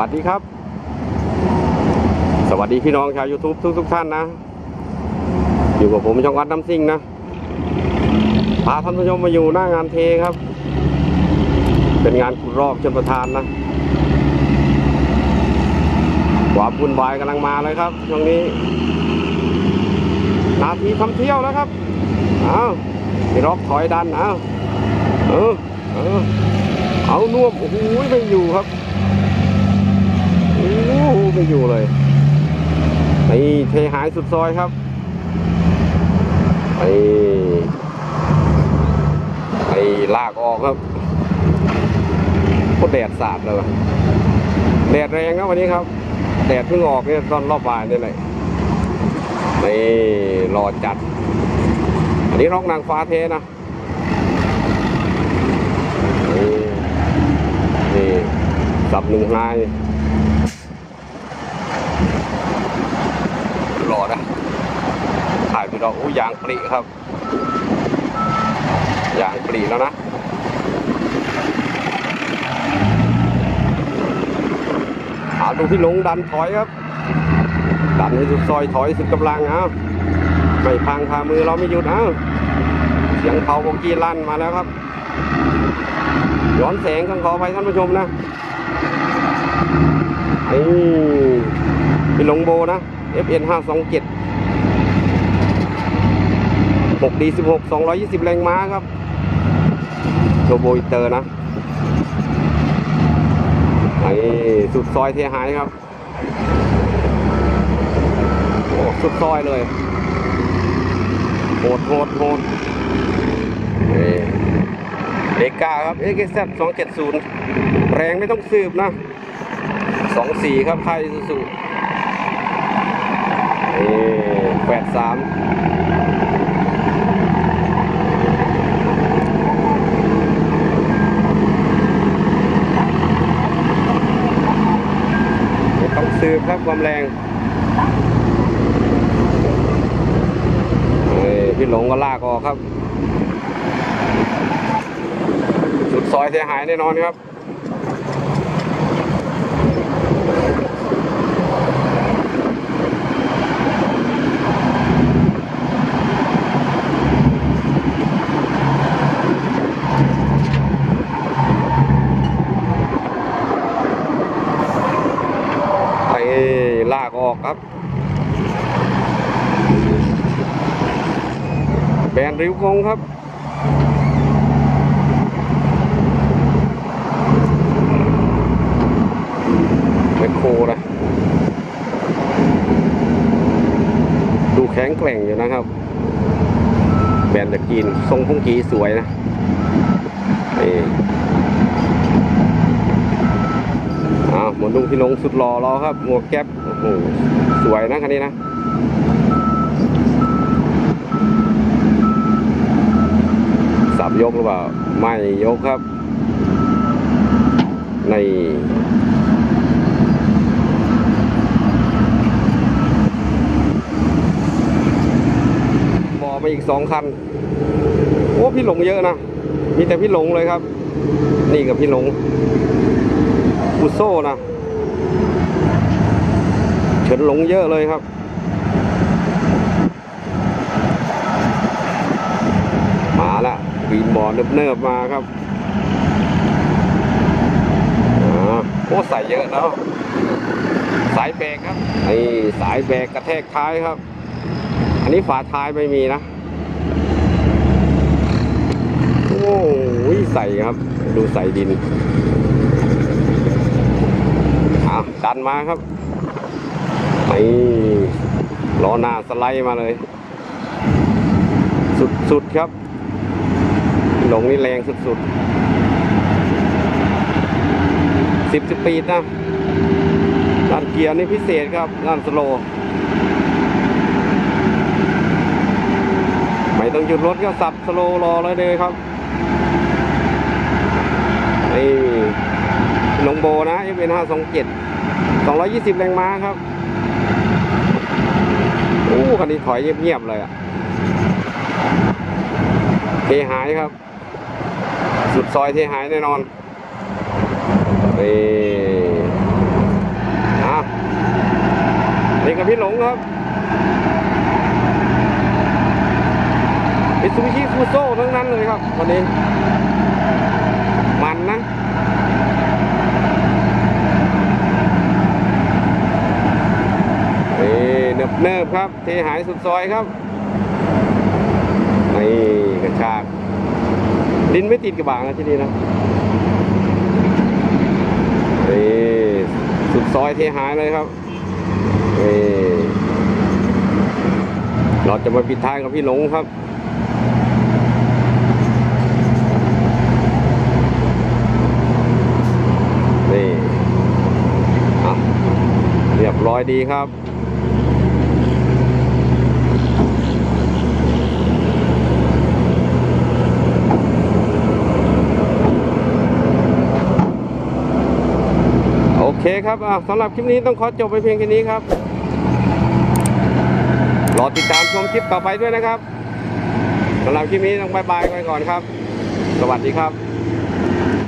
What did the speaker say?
วัสดีครับ สวัสดีพี่น้องชาว YouTube ทุกทุกๆท่านนะ อยู่กับผมช่องวัดน้ำซิ่งนะ พาท่านผู้ชมมาอยู่หน้างานเทครับ เป็นงานขุดรอบชนประทานนะความวุ่นวายกำลังมาเลยครับช่วงนี้ นาทีทำเที่ยวแล้วครับ เอาพี่ร็อกถอยดัน เอาเออเออเอาน่วมโอ้โหไม่อยู่ครับ ไม่อยู่เลยนี่เทหายสุดซอยครับไอ้ไอ้ลากออกครับก็แดดสาดเลยแดดแรงครับวันนี้ครับ แดดเพิ่งออกเนี่ยตอนรอบบ่ายนี่แหละนี่รอจัด อันนี้ร้องนางฟ้าเทนะนี่นี่สับหนึ่งนายรอนะ ถ่ายไปดอกอู้ยางปรีครับยางปรีแล้วนะหาดูที่ลงดันถอยครับ ดันให้สุดซอยถอยสุดกำลังเอาไม่พังพามือเราไม่หยุดเอาเสียงเผาโบกี้ลั่นมาแล้วครับย้อนแสงข้างขออภัยท่านผู้ชมนะนี่เป็นลงโบนะ FN 527 6D 16 220 แรงม้าครับโทโบอิเตอร์นะไอ้สุดซอยเทหายครับโอ้สุดซอยเลยโหดโหดโหดนี่เด็กกาครับ XZ 270แรงไม่ต้องสืบนะ24ครับค่ายซูซูนี่แปดสามต้องสืบครับความแรง เอ้ยพี่ หลงก็ลากออกครับ สุดซอยเสียหายแน่นอนครับไปลากออกครับ แบนริ้วกงครับแมคโครนะดูแข็งแกร่งอยู่นะครับ แบนตะกินทรงพุ่งกีสวยนะนี่อ้าวหมวนลุงพี่ลงสุดหล่อราครับ หมวกแก๊ปโอ้โหสวยนะคันนี้นะ สับยกหรือเปล่า ไม่ยกครับ ในบอมาอีกสองคัน โอ้พี่หลงเยอะนะ มีแต่พี่หลงเลยครับ นี่กับพี่หลงอุโซ่นะเฉินหลงเยอะเลยครับ มาละวีนบอล เนิบๆมาครับอ่าโอ้ใส่เยอะแล้วสายเบกครับนี่สายเบกกระแทกท้ายครับ อันนี้ฝาท้ายไม่มีนะ โอ้ยใส่ครับ ดูใส่ดินอะดันมาครับนี่ล้อหน้าสไลด์มาเลย สุดๆครับ หลงนี่แรงสุดๆสิบสปีดนะด้านเกียร์นี่พิเศษครับด้านสโลไม่ต้องหยุดรถก็สับสโลรอเลยเลยครับนี่หลงโบนะ f n 5 2 7 220 แรงม้าครับโอ้คันนี้ถอยเงียบๆเลยอะเทหายครับ สุดซอยเทหายแน่นอนนี่กระพี่หลงครับมิซูบิชิฟูโซ่ทั้งนั้นเลยครับวันนี้มันนะนี่เนิบเนิบครับเทหายสุดซอยครับนี่กระชาก ดินไม่ติดกระบะนะที่นี่นะนี่สุดซอยเทหายเลยครับนี่เราจะมาปิดท้ายกับพี่หลงครับนี่เรียบร้อยดีครับ คครับสำหรับคลิปนี้ต้องขอจบไปเพียงแค่นี้ครับรอติดตามชมคลิปต่อไปด้วยนะครับสำหรับคลิปนี้ต้องบายบายไปก่อนครับ สวัสดีครับ